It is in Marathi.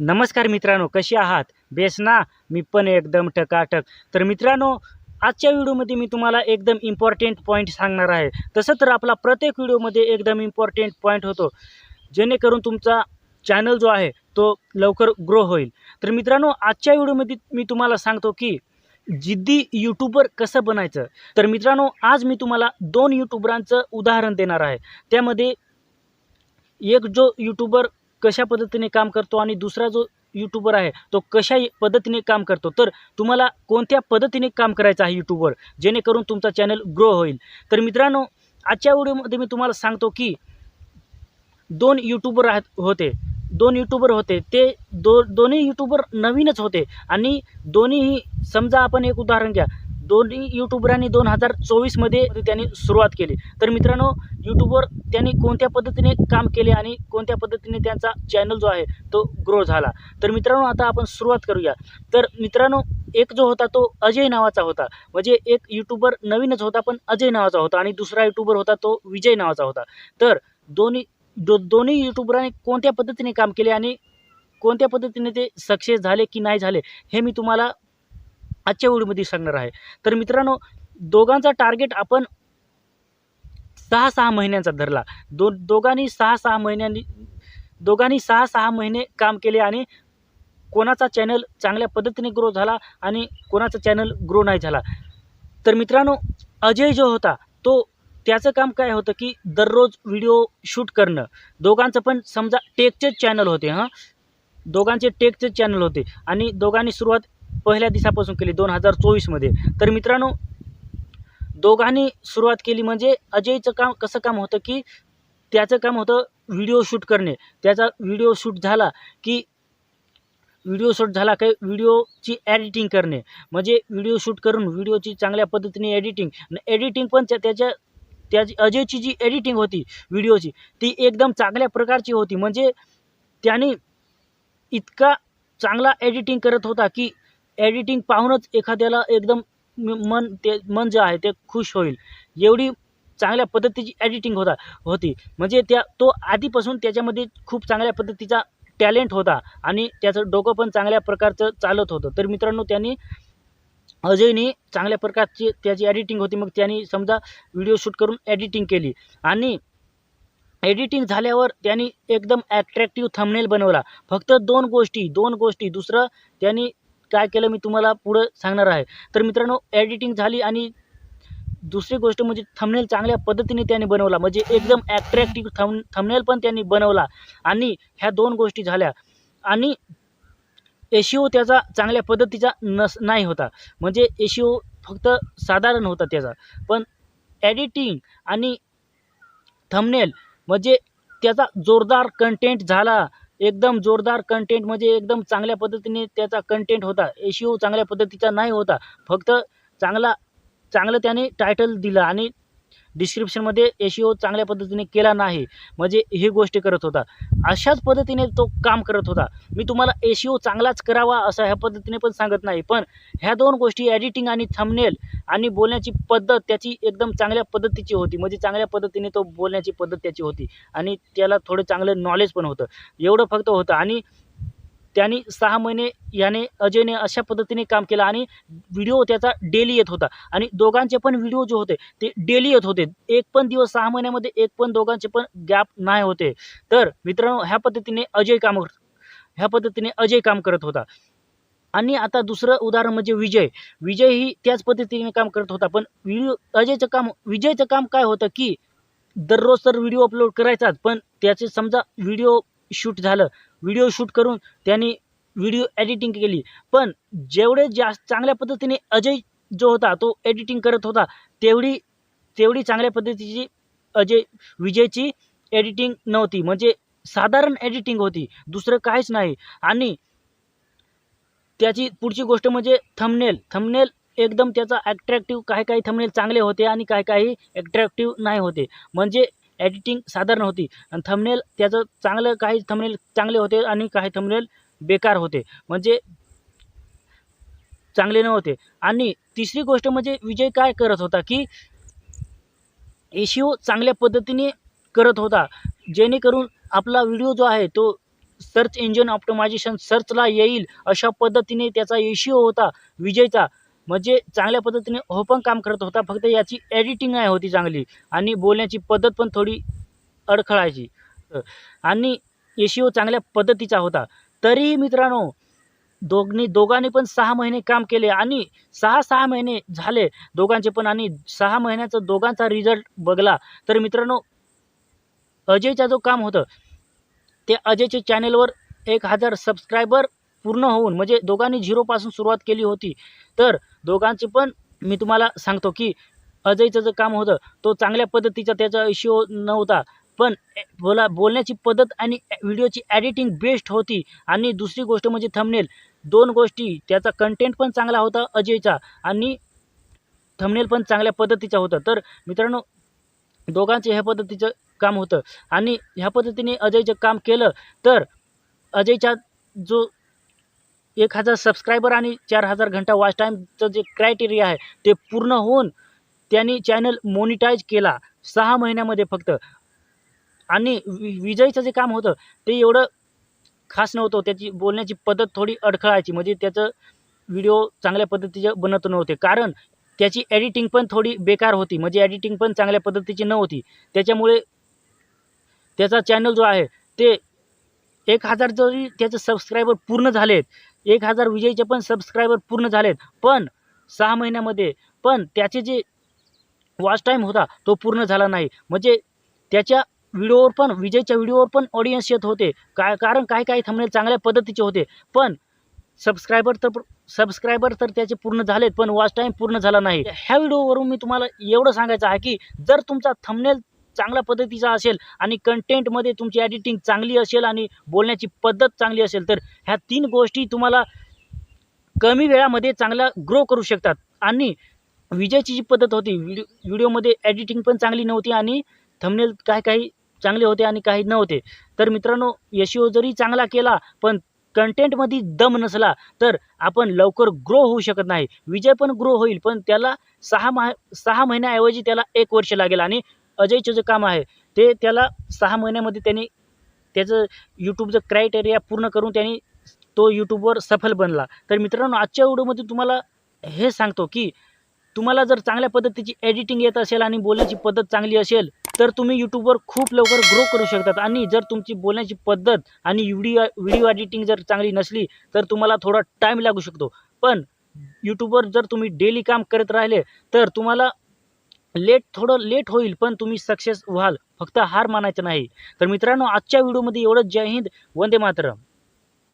नमस्कार मित्रांनो कसे आहात? बेस ना मी पण एकदम टकाटक. तर मित्रांनो आजच्या व्हिडिओमध्ये मी तुम्हाला एकदम इम्पॉर्टंट पॉईंट सांगणार आहे. तसं तर आपला प्रत्येक व्हिडिओमध्ये एकदम इम्पॉर्टंट पॉईंट होतो. जेणेकरून तुमचा चॅनल जो आहे तो लवकर ग्रो होईल. तर मित्रांनो आजच्या व्हिडिओमध्ये मी तुम्हाला सांगतो की जिद्दी यूट्यूबर कसं बनायचं? तर मित्रांनो आज मी तुम्हाला दोन यूट्यूबरांचं उदाहरण देणार आहे. त्यामध्ये एक जो यूट्यूबर कशा पद्धतीने काम करतो आणि दुसरा जो यूट्यूबर आहे तो कशा पद्धतीने काम करतो? तर तुम्हाला कोणत्या पद्धतीने काम करायचं आहे यूट्यूबवर जेणेकरून तुमचा चॅनल ग्रो होईल. तर मित्रांनो आजच्या व्हिडिओमध्ये मी तुम्हाला सांगतो की दोन यूट्यूबर आहेत होते. दोन यूट्यूबर होते. ते दो दोन्ही यूट्यूबर नवीनच होते. आणि दोन्हीही समजा आपण एक उदाहरण घ्या. दोन्ही यूट्यूबरांनी दोन हजार चोवीसमध्ये त्यांनी सुरुवात केली. तर मित्रांनो यूट्यूबवर त्यांनी कोणत्या पद्धतीने काम केले आणि कोणत्या पद्धतीने त्यांचा चॅनल जो आहे तो ग्रो झाला. तर मित्रांनो आता आपण सुरुवात करूया. तर मित्रांनो एक जो होता तो अजय नावाचा होता. म्हणजे एक यूट्यूबर नवीनच होता पण अजय नावाचा होता आणि दुसरा यूट्यूबर होता तो विजय नावाचा होता. तर दोन्ही दो दोन्ही यूट्यूबरांनी कोणत्या पद्धतीने काम केले आणि कोणत्या पद्धतीने ते सक्सेस झाले की नाही झाले हे मी तुम्हाला आजच्या व्हिडिओमध्ये सांगणार आहे. तर मित्रांनो दोघांचा टार्गेट आपण सहा सहा महिन्यांचा धरला. दो दोघांनी सहा सहा महिन्यांनी दोघांनी सहा सहा महिने काम केले आणि कोणाचा चॅनल चांगल्या पद्धतीने ग्रो झाला आणि कोणाचा चॅनल ग्रो नाही झाला. तर मित्रांनो अजय जो होता तो त्याचं काम काय होतं की दररोज व्हिडिओ शूट करणं. दोघांचं पण समजा टेकचेच चॅनल होते हां. दोघांचे टेकचे चॅनल होते आणि दोघांनी सुरुवात पहिल्या दिवसापासून केली दोन हजार चोवीसमध्ये तर मित्रांनो दोघांनी सुरुवात केली म्हणजे अजयचं काम कसं काम होतं की त्याचं काम होतं व्हिडिओ शूट करणे. त्याचा व्हिडिओ शूट झाला की व्हिडिओ शूट झाला काही व्हिडिओची एडिटिंग करणे. म्हणजे व्हिडिओ शूट करून व्हिडिओची चांगल्या पद्धतीने एडिटिंग. एडिटिंग पण त्या त्याच्या त्याची अजयची जी एडिटिंग होती व्हिडिओची ती एकदम चांगल्या प्रकारची होती. म्हणजे त्याने इतका चांगला एडिटिंग करत होता की एडिटिंग पाहूनच एखाद्याला एकदम मन ते मन जे आहे ते खुश होईल. एवढी चांगल्या पद्धतीची एडिटिंग होता होती. म्हणजे त्या तो आधीपासून त्याच्यामध्ये खूप चांगल्या पद्धतीचा टॅलेंट होता आणि त्याचं डोकं पण चांगल्या प्रकारचं चालत होतं. तर मित्रांनो त्यांनी अजयने चांगल्या प्रकारची त्याची एडिटिंग होती. मग त्यांनी समजा व्हिडिओ शूट करून एडिटिंग केली आणि एडिटिंग झाल्यावर त्यांनी एकदम ॲट्रॅक्टिव्ह थंबनेल बनवला. फक्त दोन गोष्टी दोन गोष्टी. दुसरं त्यांनी काय केलं मी तुम्हाला पुढं सांगणार आहे. तर मित्रांनो एडिटिंग झाली आणि दुसरी गोष्ट म्हणजे थंबनेल चांगल्या पद्धतीने त्यांनी बनवला. म्हणजे एकदम ॲट्रॅक्टिव्ह थम थंबनेल पण त्यांनी बनवला. आणि ह्या दोन गोष्टी झाल्या. आणि एशिओ त्याचा चांगल्या पद्धतीचा नस नाही होता. म्हणजे एशिओ फक्त साधारण होता त्याचा. पण एडिटिंग आणि थंबनेल म्हणजे त्याचा जोरदार कंटेंट झाला. एकदम जोरदार कंटेंट म्हणजे एकदम चांगल्या पद्धतीने त्याचा कंटेंट होता. एशिओ चांगल्या पद्धतीचा नाही होता. फक्त चांगला चांगलं त्याने टायटल दिलं आणि डिस्क्रिप्शनमध्ये एशिओ चांगल्या पद्धतीने केला नाही. म्हणजे ही गोष्टी करत होता. अशाच पद्धतीने तो काम करत होता. मी तुम्हाला एशिओ चांगलाच करावा असं ह्या पद्धतीने पण सांगत नाही. पण ह्या दोन गोष्टी एडिटिंग आणि थंबनेल आणि बोलण्याची पद्धत त्याची एकदम चांगल्या पद्धतीची होती. म्हणजे चांगल्या पद्धतीने तो बोलण्याची पद्धत त्याची होती. आणि त्याला थोडं चांगलं नॉलेज पण होतं. एवढं फक्त होतं. आणि त्यांनी सहा महिने याने अजयने अशा पद्धतीने काम केलं आणि व्हिडिओ त्याचा डेली येत होता. आणि दोघांचे पण व्हिडिओ जे होते ते डेली येत होते. एक पण दिवस सहा महिन्यामध्ये एक पण दोघांचे पण गॅप नाही होते. तर मित्रांनो ह्या पद्धतीने अजय काम ह्या पद्धतीने अजय काम करत होता. आणि आता दुसरं उदाहरण म्हणजे विजय. विजय ही त्याच पद्धतीने काम करत होता. पण व्हिडिओ अजयचं काम विजयचं काम काय होतं की दररोज तर व्हिडिओ अपलोड करायचाच पण त्याचे समजा व्हिडिओ शूट झालं व्हिडिओ शूट करून त्यांनी व्हिडिओ एडिटिंग केली. पण जेवढे जास्त चांगल्या पद्धतीने अजय जो होता तो एडिटिंग करत होता तेवढी तेवढी चांगल्या पद्धतीची अजय विजयची एडिटिंग नव्हती. म्हणजे साधारण एडिटिंग होती. दुसरं काहीच नाही. आणि त्याची पुढची गोष्ट म्हणजे थमनेल थमनेल एकदम त्याचा ॲट्रॅक्टिव्ह काही काही थमनेल चांगले होते आणि काही काही ॲट्रॅक्टिव्ह नाही होते. म्हणजे एडिटिंग साधारण होती. आणि थंबनेल त्याचं चांगलं काही थंबनेल चांगले होते आणि काही थंबनेल बेकार होते. म्हणजे चांगले नव्हते आणि तिसरी गोष्ट म्हणजे विजय काय करत होता की एशिओ चांगल्या पद्धतीने करत होता. जेणेकरून आपला व्हिडिओ जो आहे तो सर्च इंजिन ऑप्टिमायझेशन सर्चला येईल अशा पद्धतीने त्याचा एशिओ होता विजयचा. म्हणजे चांगल्या पद्धतीने हो पण काम करत होता फक्त याची एडिटिंग आहे होती चांगली आणि बोलण्याची पद्धत पण थोडी अडखळायची. आणि एशिओ चांगल्या पद्धतीचा होता. तरीही मित्रांनो दोघनी दोघांनी पण सहा महिने काम केले आणि सहा सहा महिने झाले दोघांचे पण आणि सहा महिन्याचा दोघांचा रिझल्ट बघला. तर मित्रांनो अजयचा जो काम होतं ते अजयच्या चॅनेलवर एक हजार सबस्क्रायबर पूर्ण होऊन म्हणजे दोघांनी झिरोपासून सुरुवात केली होती. तर दोघांची पण मी तुम्हाला सांगतो की अजयचं जे काम होतं तो चांगल्या पद्धतीचा त्याचा इश्यू नव्हता. पण बोला बोलण्याची पद्धत आणि व्हिडिओची ॲडिटिंग बेस्ट होती. आणि दुसरी गोष्ट म्हणजे थंबनेल दोन गोष्टी त्याचा कंटेंट पण चांगला होता अजयचा आणि थंबनेल पण चांगल्या पद्धतीचा होता. तर मित्रांनो दोघांचे ह्या पद्धतीचं काम होतं. आणि ह्या पद्धतीने अजयचं काम केलं तर अजयचा जो एक हजार सबस्क्रायबर आणि चार हजार घंटा वॉच टाईमचं जे क्रायटेरिया आहे ते पूर्ण होऊन त्यांनी चॅनल मोनिटाईज केला सहा महिन्यामध्ये फक्त. आणि वि विजयचं जे काम होतं ते एवढं खास नव्हतं. त्याची बोलण्याची पद्धत थोडी अडखळायची. म्हणजे त्याचं व्हिडिओ चांगल्या पद्धतीचे बनत नव्हते. कारण त्याची एडिटिंग पण थोडी बेकार होती. म्हणजे एडिटिंग पण चांगल्या पद्धतीची नव्हती. त्याच्यामुळे त्याचा चॅनल जो आहे ते एक हजार जरी त्याचे सबस्क्रायबर पूर्ण झालेत एक हजार विजयचे पण सबस्क्रायबर पूर्ण झालेत पण सहा महिन्यामध्ये पण त्याचे जे वॉच टाईम होता तो पूर्ण झाला नाही. म्हणजे त्याच्या व्हिडिओवर पण विजयच्या व्हिडिओवर पण ऑडियन्स येत होते. काय कारण काही काही थंबनेल चांगल्या पद्धतीचे होते. पण सबस्क्रायबर तर सबस्क्रायबर तर त्याचे पूर्ण झालेत पण वॉच टाईम पूर्ण झाला नाही. ह्या व्हिडिओवरून मी तुम्हाला एवढं सांगायचं आहे की जर तुमचा थंबनेल चांगल्या पद्धतीचा असेल आणि कंटेंटमध्ये तुमची एडिटिंग चांगली असेल आणि बोलण्याची पद्धत चांगली असेल तर ह्या तीन गोष्टी तुम्हाला कमी वेळामध्ये चांगला ग्रो करू शकतात. आणि विजयची जी पद्धत होती व्हिडिओ व्हिडिओमध्ये एडिटिंग पण चांगली नव्हती आणि थंबनेल काही काही चांगले होते आणि काही नव्हते. तर मित्रांनो यशिओ जरी चांगला केला पण कंटेंटमध्ये दम नसला तर आपण लवकर ग्रो होऊ शकत नाही. विजय पण ग्रो होईल पण त्याला सहा मा सहा महिन्याऐवजी त्याला एक वर्ष लागेल आणि अजयचं जे काम आहे ते त्याला सहा महिन्यामध्ये त्यांनी त्याचं यूट्यूबचं क्रायटेरिया पूर्ण करून त्यांनी तो यूट्यूबवर सफल बनला. तर मित्रांनो आजच्या व्हिडिओमध्ये तुम्हाला हे सांगतो की तुम्हाला जर चांगल्या पद्धतीची एडिटिंग येत असेल आणि बोलण्याची पद्धत चांगली असेल तर तुम्ही यूट्यूबवर खूप लवकर ग्रो करू शकतात. आणि जर तुमची बोलण्याची पद्धत आणि व्हिडिओ व्हिडिओ एडिटिंग जर चांगली नसली तर तुम्हाला थोडा टाईम लागू शकतो. पण यूट्यूबवर जर तुम्ही डेली काम करत राहिले तर तुम्हाला लेट थोडं लेट होईल पण तुम्ही सक्सेस व्हाल. फक्त हार मानायचं नाही. तर मित्रांनो आजच्या व्हिडिओमध्ये एवढंच. जय हिंद. वंदे मातरम.